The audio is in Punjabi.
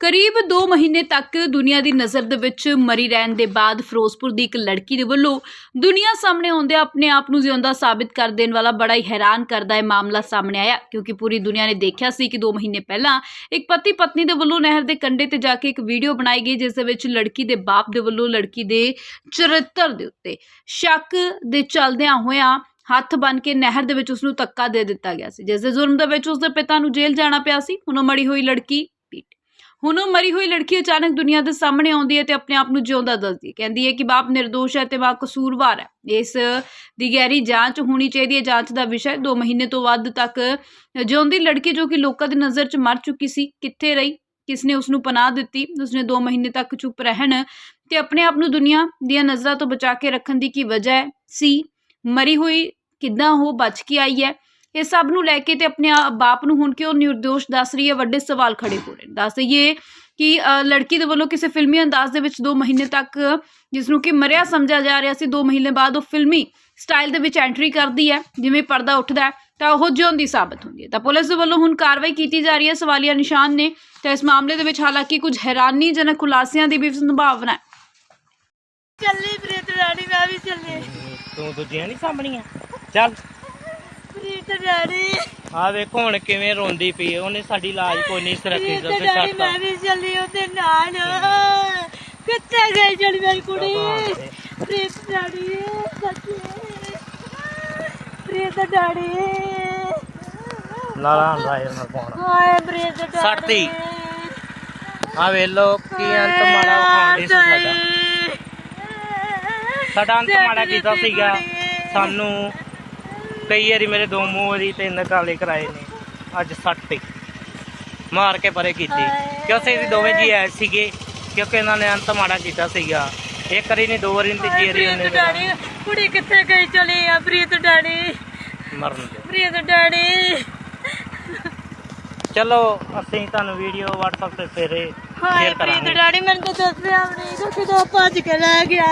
ਕਰੀਬ 2 ਮਹੀਨੇ ਤੱਕ ਦੁਨੀਆ ਦੀ ਨਜ਼ਰ ਦੇ ਵਿੱਚ ਮਰੀ ਰਹਿਣ ਦੇ ਬਾਅਦ ਫਿਰੋਜ਼ਪੁਰ ਦੀ ਇੱਕ ਲੜਕੀ ਦੇ ਵੱਲੋਂ ਦੁਨੀਆ ਸਾਹਮਣੇ ਆਉਂਦਿਆਂ ਆਪਣੇ ਆਪ ਨੂੰ ਜਿਉਂਦਾ ਸਾਬਿਤ ਕਰ ਦੇਣ ਵਾਲਾ ਬੜਾ ਹੀ ਹੈਰਾਨ ਕਰਦਾ ਇਹ ਮਾਮਲਾ ਸਾਹਮਣੇ ਆਇਆ, ਕਿਉਂਕਿ ਪੂਰੀ ਦੁਨੀਆ ਨੇ ਦੇਖਿਆ ਸੀ ਕਿ 2 ਮਹੀਨੇ ਪਹਿਲਾਂ ਇੱਕ ਪਤੀ ਪਤਨੀ ਦੇ ਵੱਲੋਂ ਨਹਿਰ ਦੇ ਕੰਢੇ ਤੇ ਜਾ ਕੇ ਇੱਕ ਵੀਡੀਓ ਬਣਾਈ ਗਈ, ਜਿਸ ਦੇ ਵਿੱਚ ਲੜਕੀ ਦੇ ਬਾਪ ਦੇ ਵੱਲੋਂ ਲੜਕੀ ਦੇ ਚਰਿੱਤਰ ਦੇ ਉੱਤੇ ਸ਼ੱਕ ਦੇ ਚੱਲਦਿਆਂ ਹੋਇਆਂ ਹੱਥ ਬੰਨ ਕੇ ਨਹਿਰ ਦੇ ਵਿੱਚ ਉਸ ਨੂੰ ਧੱਕਾ ਦੇ ਦਿੱਤਾ ਗਿਆ ਸੀ। ਜਿਸ ਦੇ ਜ਼ੁਰਮ ਦੇ ਵਿੱਚ ਉਸ ਦੇ ਪਿਤਾ ਨੂੰ ਜੇਲ੍ਹ ਜਾਣਾ ਪਿਆ ਸੀ। ਹੁਣ ਉਹ ਮੜੀ ਹੋਈ ਲੜਕੀ ਹੁਣ ਉਹ ਮਰੀ ਹੋਈ ਲੜਕੀ ਅਚਾਨਕ ਦੁਨੀਆ ਦੇ ਸਾਹਮਣੇ ਆਉਂਦੀ ਹੈ ਤੇ ਆਪਣੇ ਆਪ ਨੂੰ ਜਿਉਂਦਾ ਦੱਸਦੀ ਹੈ। ਕਹਿੰਦੀ ਹੈ ਕਿ ਬਾਪ ਨਿਰਦੋਸ਼ ਹੈ ਤੇ ਮਾਂ ਕਸੂਰਵਾਰ ਹੈ। ਇਸ ਦੀ ਗਹਿਰੀ ਜਾਂਚ ਹੋਣੀ ਚਾਹੀਦੀ ਹੈ। ਜਾਂਚ ਦਾ ਵਿਸ਼ਾ 2 ਮਹੀਨੇ ਤੋਂ ਵੱਧ ਤੱਕ ਜਿਉਂਦੀ ਲੜਕੀ ਜੋ ਕਿ ਲੋਕਾਂ ਦੀ ਨਜ਼ਰ 'ਚ ਮਰ ਚੁੱਕੀ ਸੀ, ਕਿੱਥੇ ਰਹੀ? ਕਿਸ ਨੇ ਉਸ ਨੂੰ ਪਨਾਹ ਦਿੱਤੀ? ਉਸਨੇ 2 ਮਹੀਨੇ ਤੱਕ ਚੁੱਪ ਰਹਿਣ ਤੇ ਆਪਣੇ ਆਪ ਨੂੰ ਦੁਨੀਆ ਦੀਆਂ ਨਜ਼ਰਾਂ ਤੋਂ ਬਚਾ ਕੇ ਰੱਖਣ ਦੀ ਕੀ ਵਜ੍ਹਾ ਸੀ ਮਰੀ ਹੋਈ ਕਿੱਦਾਂ ਉਹ ਬਚ ਕੇ ਆਈ ਹੈ? ਇਹ ਸਭ ਨੂੰ ਲੈ ਕੇ ਤੇ ਆਪਣੇ ਬਾਪ ਨੂੰ ਹੁਣ ਕਿਉਂ ਨਿਰਦੋਸ਼ ਦੱਸ ਰਹੀ ਹੈ? ਵੱਡੇ ਸਵਾਲ ਖੜੇ ਹੋ ਰਹੇ ਨੇ। ਦੱਸ ਦਈਏ ਕਿ ਲੜਕੀ ਦੇ ਵੱਲੋਂ ਕਿਸੇ ਫਿਲਮੀ ਅੰਦਾਜ਼ ਦੇ ਵਿੱਚ 2 ਮਹੀਨੇ ਤੱਕ ਜਿਸ ਨੂੰ ਕਿ ਮਰਿਆ ਸਮਝਿਆ ਜਾ ਰਿਹਾ ਸੀ 2 ਮਹੀਨੇ ਬਾਅਦ ਉਹ ਫਿਲਮੀ ਸਟਾਈਲ ਦੇ ਵਿੱਚ ਐਂਟਰੀ ਕਰਦੀ ਹੈ, ਜਿਵੇਂ ਪਰਦਾ ਉੱਠਦਾ ਤਾਂ ਉਹ ਜਿਉਂਦੀ ਸਾਬਤ ਹੁੰਦੀ ਹੈ। ਤਾਂ ਪੁਲਿਸ ਦੇ ਵੱਲੋਂ ਹੁਣ ਕਾਰਵਾਈ ਕੀਤੀ ਜਾ ਰਹੀ ਹੈ। ਸਵਾਲੀਆ ਨਿਸ਼ਾਨ ਨੇ ਤਾਂ ਇਸ ਮਾਮਲੇ ਦੇ ਵਿੱਚ ਹਾਲਾਂਕਿ ਕੁਝ ਹੈਰਾਨੀਜਨਕ ਖੁਲਾਸਿਆਂ ਦੀ ਵੀ ਸੰਭਾਵਨਾ ਹੈ। ਚੱਲੀ ਪ੍ਰੀਤ ਰਾਣੀ ਮੈਂ ਵੀ ਚੱਲੀ। ਤੂੰ ਦੂਜੀਆਂ ਨਹੀਂ ਸਾਂਭਣੀਆਂ? ਚੱਲ। ਪ੍ਰੀਤ ਰਾਣੀ। ਆ ਵੇਖੋ ਹੁਣ ਕਿਵੇਂ ਰੋਂਦੀ ਪਈ ਹੈ। ਉਹਨੇ ਸਾਡੀ ਲਾਜ ਕੋਈ ਨਹੀਂ ਸਰਕੀ ਪ੍ਰੀਤ ਤੇ ਰਾਣੀ ਛੱਡਤਾ। ਮੈਂ ਵੀ ਚੱਲੀ ਉਹਦੇ ਨਾਲ। ਕਿੱਥੇ ਗਈ ਜਿਹੜੀ ਮੇਰੀ ਕੁੜੀ? ਪ੍ਰੀਤ ਰਾਣੀ ਸੱਚੀ ਪ੍ਰੀਤ ਰਾਣੀ। ਲਾਲਾ ਰਾਏ ਨਾਲ ਪਾਉਣਾ। ਹਾਏ ਪ੍ਰੀਤ ਰਾਣੀ। ਸੱਟਤੀ। ਆ ਵੇਲੋ ਕੀ ਅੰਤ ਮਾੜਾ ਵਿਖਾਉਂਦੇ ਸੀ ਸਾਡਾ। ਸਾਡਾ ਅੰਤ ਮਾੜਾ ਕੀਤਾ ਸੀਗਾ। ਸਾਨੂੰ ਕਈ ਵਾਰੀ ਮੇਰੇ ਦੋ ਮੂੰਹ ਵਾਰੀ ਤਿੰਨ ਕਾਲੇ ਕਰਾਏ ਨੇ। ਅੱਜ ਸੱਟ ਮਾਰ ਕੇ ਪਰੇ ਕੀਤੀ। ਕਿਉਂਕਿ ਅਸੀਂ ਦੋਵੇਂ ਜੀ ਆਏ ਸੀਗੇ। ਕਿਉਂਕਿ ਇਹਨਾਂ ਨੇ ਅੰਤ ਮਾੜਾ ਕੀਤਾ ਸੀਗਾ। ਇੱਕ ਵਾਰੀ ਨਹੀਂ ਦੋ ਵਾਰੀ ਨਹੀਂ ਤੀਜੀ ਵਾਰੀ ਪ੍ਰੀਤ ਉਹਨੇ ਕੁੜੀ ਕਿੱਥੇ ਗਈ ਚਲੀ ਆ ਪ੍ਰੀਤ ਰਾਣੀ ਮਰਨ ਦੇ। ਪ੍ਰੀਤ ਰਾਣੀ ਚਲੋ ਅਸੀਂ ਤੁਹਾਨੂੰ ਵੀਡੀਓ WhatsApp ਤੇ ਫੇਰੇ ਸ਼ੇਅਰ ਪ੍ਰੀਤ ਕਰਾਂਗੇ। ਡੈਡੀ ਮੈਨੂੰ ਤਾਂ ਦੱਸਿਆ ਵੀ ਨਹੀਂ ਕਿ ਕਿਦੋਂ ਭੱਜ ਕੇ ਲੈ ਗਿਆ।